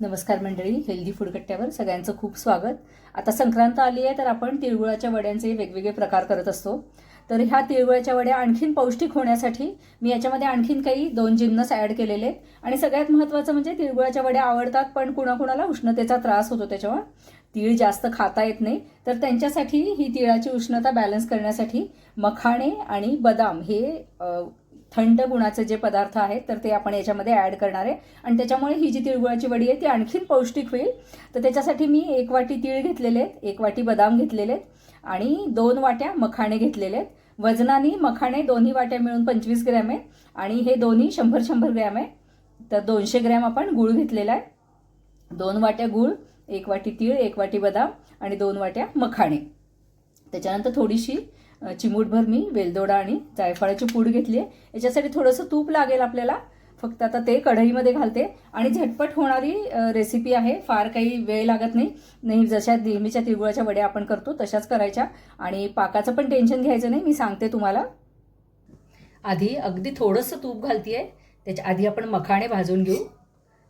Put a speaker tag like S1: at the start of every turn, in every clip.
S1: नमस्कार मंडळी healthy food कट्ट्यावर सगळ्यांचं खूप स्वागत. आता संक्रांत आली आहे तर आपण तिळगुळाच्या वड्यांचे वेगवेगळे प्रकार करत असतो. तर ह्या तिळगुळाच्या वड्या आणखीन पौष्टिक होण्यासाठी मी याच्यामध्ये आणखीन काही दोन जिन्नस ॲड केलेले आहेत. आणि सगळ्यात महत्त्वाचं म्हणजे तिळगुळाच्या वड्या आवडतात पण कुणाकुणाला उष्णतेचा त्रास होतो त्याच्यामुळे तीळ जास्त खाता येत नाही तर त्यांच्यासाठी ही तिळाची उष्णता बॅलन्स करण्यासाठी मखाणे आणि बदाम हे थंड गुणाचे जे पदार्थ आहेत तर ते आपण याच्यामध्ये ॲड करणार आहे. आणि त्याच्यामुळे ही जी तिळगुळाची वडी आहे ती आणखीन पौष्टिक होईल. तर त्याच्यासाठी मी एक वाटी तीळ घेतलेले आहेत एक वाटी बदाम घेतलेले आहेत आणि दोन वाट्या मखाणे घेतलेले आहेत. वजनाने मखाणे दोन्ही वाट्या मिळून पंचवीस ग्रॅम आहे आणि हे दोन्ही शंभर शंभर ग्रॅम आहे तर दोनशे ग्रॅम आपण गूळ घेतलेला आहे. दोन वाट्या गूळ एक वाटी तीळ एक वाटी बदाम आणि दोन वाट्या मखाणे. त्याच्यानंतर थोडीशी चिमूटभर मी वेलदोडा आणि जायफळाची पूड घेतली आहे. याच्यासाठी थोडंसं तूप लागेल आपल्याला. फक्त आता ते कढईमध्ये घालते. आणि झटपट होणारी रेसिपी आहे. फार काही वेळ लागत नाही. नाही जशा नेहमीच्या तिळगुळाच्या वड्या आपण करतो तशाच करायच्या. आणि पाकाचं पण टेन्शन घ्यायचं नाही. मी सांगते तुम्हाला. आधी अगदी थोडंसं तूप घालतीये. त्याच्या आधी आपण मखाणे भाजून घेऊ.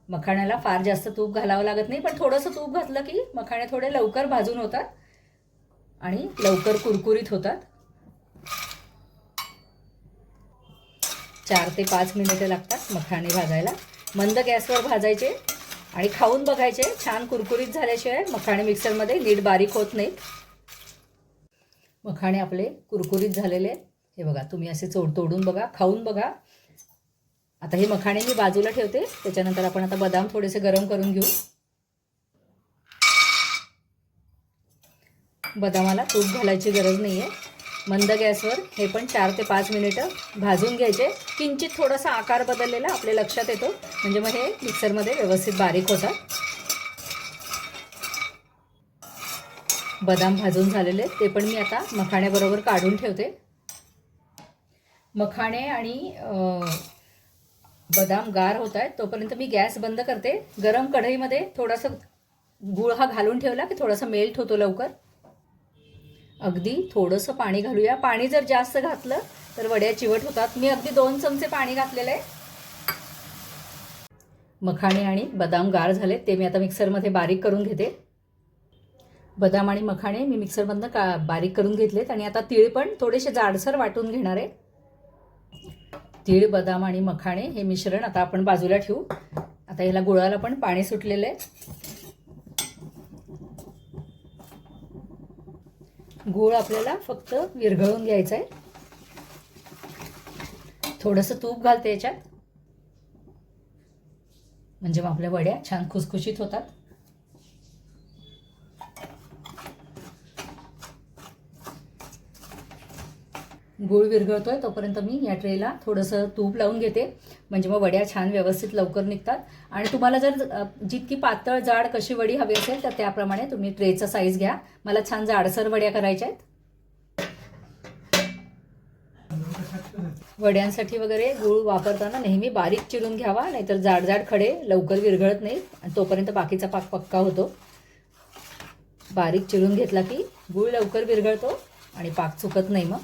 S1: मखाण्याला फार जास्त तूप घालावं लागत नाही. पण थोडंसं तूप घातलं की मखाणे थोडे लवकर भाजून होतात. आणि लवकर कुरकुरीत होतात. चार ते पाच मिनिटं लागतात मखाणे भाजायला. मंद गॅसवर भाजायचे आणि खाऊन बघायचे. छान कुरकुरीत झाल्याशिवाय मखाणे मिक्सरमध्ये नीट बारीक होत नाहीत. मखाणे आपले कुरकुरीत झालेले आहेत. हे बघा तुम्ही असे चोड तोडून बघा खाऊन बघा. आता हे मखाणे मी बाजूला ठेवते. त्याच्यानंतर आपण आता बदाम थोडेसे गरम करून घेऊ. बदामाला तूप घालायची गरज नाही आहे मंद गॅसवर हे पण चार ते पाच मिनिटं भाजून घ्यायचे. किंचित थोडासा आकार बदललेला आपल्या लक्षात येतो. म्हणजे मग हे मिक्सरमध्ये व्यवस्थित बारीक होतात. बदाम भाजून झालेले ते पण मी आता मखाण्याबरोबर काढून ठेवते. मखाणे आणि बदाम गार होत आहेत. तोपर्यंत मी गॅस बंद करते. गरम कढईमध्ये थोडासा गुळ हा घालून ठेवला की थोडासा मेल्ट होतो लवकर. अगदी थोडंसं पाणी घालूया. पाणी जर जास्त घातलं तर वड्या चिवट होतात. मी अगदी दोन चमचे पाणी घातलेलं आहे. मखाणे आणि बदाम गार झाले. ते मी आता मिक्सरमध्ये बारीक करून घेते. बदाम आणि मखाणे मी मिक्सरमधनं का बारीक करून घेतलेत आणि आता तीळ पण थोडेसे जाडसर वाटून घेणार आहे. तीळ बदाम आणि मखाणे हे मिश्रण आता आपण बाजूला ठेवू. आता ह्याला गुळाला पण पाणी सुटलेलं आहे. गूळ आपल्याला फक्त विरघळून घ्यायचं आहे थोडंसं तूप घालते याच्यात. म्हणजे मग आपल्या वड्या छान खुसखुशीत होतात. गूळ आहे तोपर्यंत मी या ट्रेला थोडंसं तूप लावून घेते. म्हणजे मग वड्या छान व्यवस्थित लवकर निघतात. आणि तुम्हाला जर जितकी पातळ जाड कशी वडी हवी असेल तर त्याप्रमाणे तुम्ही ट्रेचा साईज घ्या. मला छान जाडसर वड्या करायच्या आहेत. वड्यांसाठी वगैरे गूळ वापरताना नेहमी बारीक चिरून घ्यावा नाहीतर जाड जाड खडे लवकर विरघळत नाहीत. आणि तोपर्यंत बाकीचा पाक पक्का होतो. बारीक चिरून घेतला की गूळ लवकर विरघळतो आणि पाक चुकत नाही मग.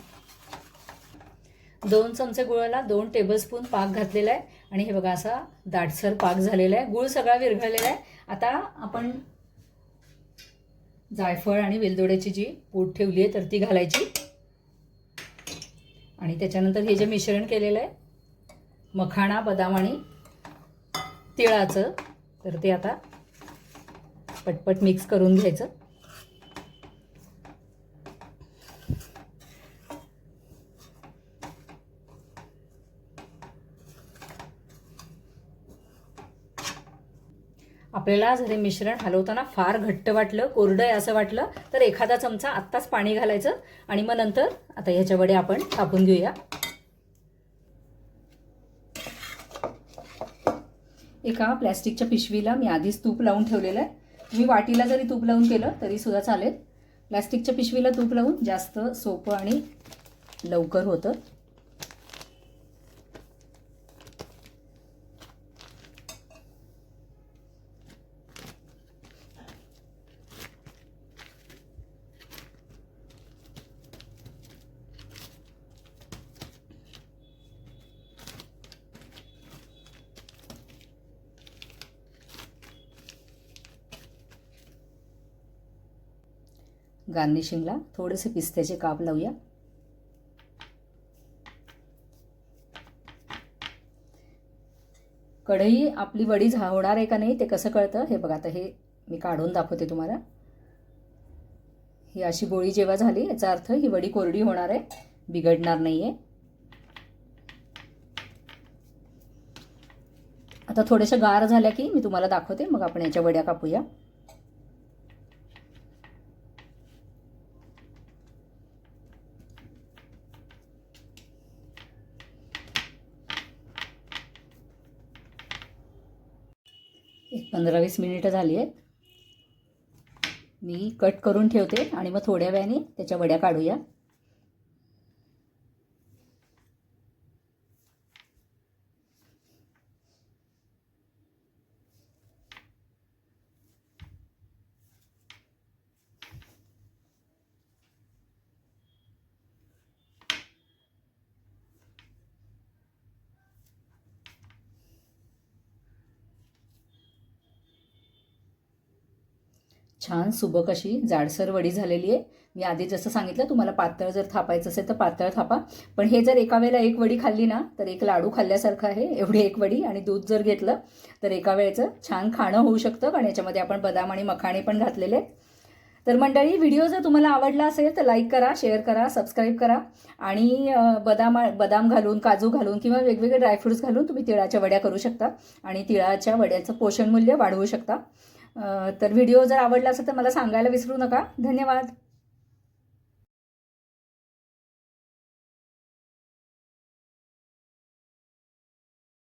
S1: दोन चमचे गुळाला दोन टेबलस्पून पाक घातलेला आहे. आणि हे बघा असा दाटसर पाक झालेला आहे. गुळ सगळा विरघळलेला आहे. आता आपण जायफळ आणि वेलदोड्याची जी पूड ठेवली आहे तर ती घालायची. आणि त्याच्यानंतर हे जे मिश्रण केलेलं आहे मखाणा बदाम आणि तिळाचं तर ते आता पटपट मिक्स करून घ्यायचं. आपल्याला जर हे मिश्रण हलवताना फार घट्ट वाटलं कोरडं आहे असं वाटलं तर एखादा चमचा आत्ताच पाणी घालायचं आणि मग नंतर आता ह्याच्या वडे आपण कापून घेऊया. एका प्लॅस्टिकच्या पिशवीला मी आधीच तूप लावून ठेवलेलं आहे. तुम्ही वाटीला जरी तूप लावून केलं तरी सुद्धा चालेल. प्लॅस्टिकच्या पिशवीला तूप लावून जास्त सोपं आणि लवकर होतं. गार्निशिंगला थोडेसे पिस्त्याचे काप लावूया. कढई आपली वडी झा होणार आहे का नाही ते कसं कळतं? हे बघा आता हे मी काढून दाखवते तुम्हाला. ही अशी गोळी जेव्हा झाली याचा अर्थ ही वडी कोरडी होणार आहे बिघडणार नाही आहे आता थोड्याशा गार झाल्या की मी तुम्हाला दाखवते मग आपण याच्या वड्या कापूया. एक पंधरा वीस मिनिटं झाली आहेत. मी कट करून ठेवते आणि मग थोड्या वेळाने त्याच्या वड्या काढूया. छान सुबक अशी जाडसर वडी झालेली आहे. मी आधी जसं सांगितलं तुम्हाला पातळ जर थापायचं असेल तर पातळ थापा. पण हे जर एका वेळेला एक वडी खाल्ली ना तर एक लाडू खाल्ल्यासारखं आहे. एवढी एक वडी आणि दूध जर घेतलं तर एका वेळेचं छान खाणं होऊ शकतं. कारण याच्यामध्ये आपण बदाम आणि मखाणे पण घातलेले आहेत. तर मंडळी व्हिडिओ जर तुम्हाला आवडला असेल तर लाईक करा शेअर करा सबस्क्राईब करा. आणि बदाम बदाम घालून काजू घालून किंवा वेगवेगळे ड्रायफ्रुट्स घालून तुम्ही तिळाच्या वड्या करू शकता. आणि तिळाच्या वड्याचं पोषण मूल्य वाढवू शकता. तर व्हिडिओ जर आवडला असेल तर मला सांगायला विसरू नका. धन्यवाद.